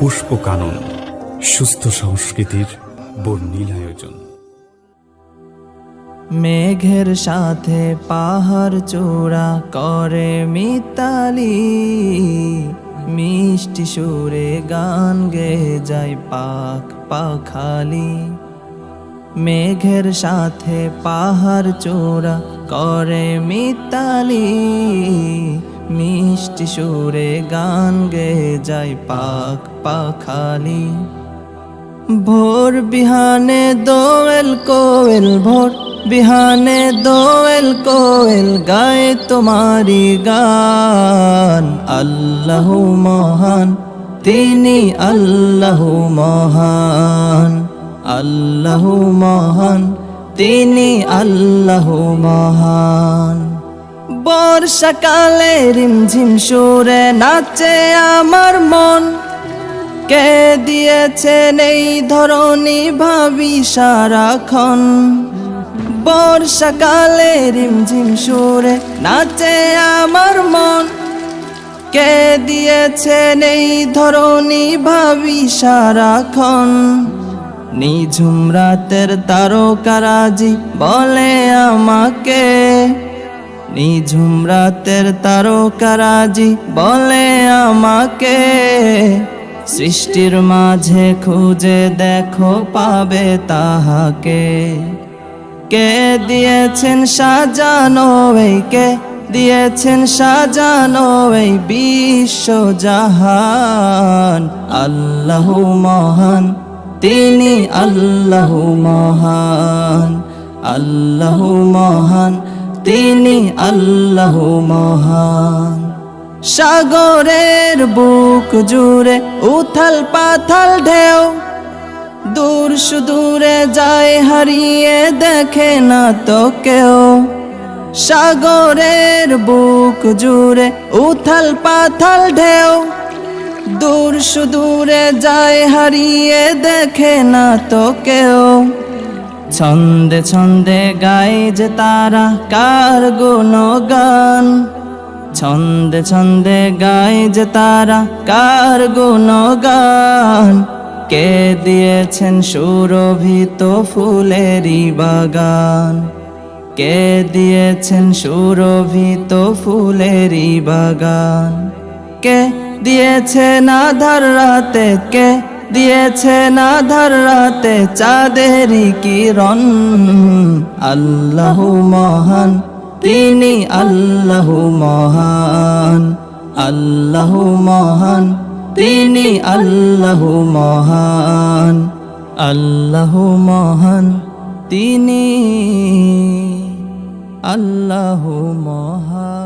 পুষ্পকানন, সুস্থ সংস্কৃতির বর্ণিল আয়োজন মেঘের সাথে পাহাড় চূড়া করে মিতালি। মিষ্টি সুরে গান গে যায় পাক পাখালি। মেঘের সাথে পাহাড় চূড়া করে মিতালি। মিষ্টি সুরে গান গে যায় পাক পাখালি। ভোর বিহানে দোয়েল কোয়েল, ভোর বিহানে দোয়েল কোয়েল গায়ে তোমারি গান। আল্লাহ মহান, তিনি আল্লাহ মহান। আল্লাহ মহান, তিনি আল্লাহ মহান। বর্ষাকালে রিমঝিম সুরে নাচে আমার মন। কে দিয়েছেন এই ধরনী ভাবি সারাক্ষণ? বর্ষাকালে রিমঝিম সুরে নাচে আমার মন। কে দিয়েছেন এই ধরনী ভাবি সারাক্ষণ? নিঝুম রাতের তারকারাজি বলে আমাকে। নিঝুম রাতের তারকারাজি বলে আমাকে। সৃষ্টির মাঝে খুঁজে দেখো, পাবে তাহাকে। কে দিয়েছেন সাজানো এই, কে দিয়েছেন সাজানো এই বিশ্ব জাহান? আল্লাহ মহান, তিনি আল্লাহ মহান। আল্লাহ মহান তিনি আল্লাহ মহান। সাগরের বুক জুড়ে উথাল পাথাল ঢেউ, দূর সুদূরে যায় হারিয়ে দেখে না তো কেউ। সাগরের বুক জুড়ে উথাল পাথাল ঢেউ, দূর সুদূরে যায় হারিয়ে দেখে না তো কেউ। ছন্দে ছন্দে গায় যে তারা, কার গুণগান? ছন্দে ছন্দে গায় যে তারা, কার গুণগান? কে দিয়েছেন সুরভিত ফুলেরই বাগান? কে দিয়েছেন সুরভিত ফুলেরই বাগান? কে দিয়েছেন আধার রাতে? কে দিয়েছেন আধার রাতে চাঁদেরই কিরণ। আল্লাহ মহান, তিনি আল্লাহ মহান। আল্লাহ মহান, তিনি আল্লাহ মহান। আল্লাহ মহান, তিনি আল্লাহ মহান।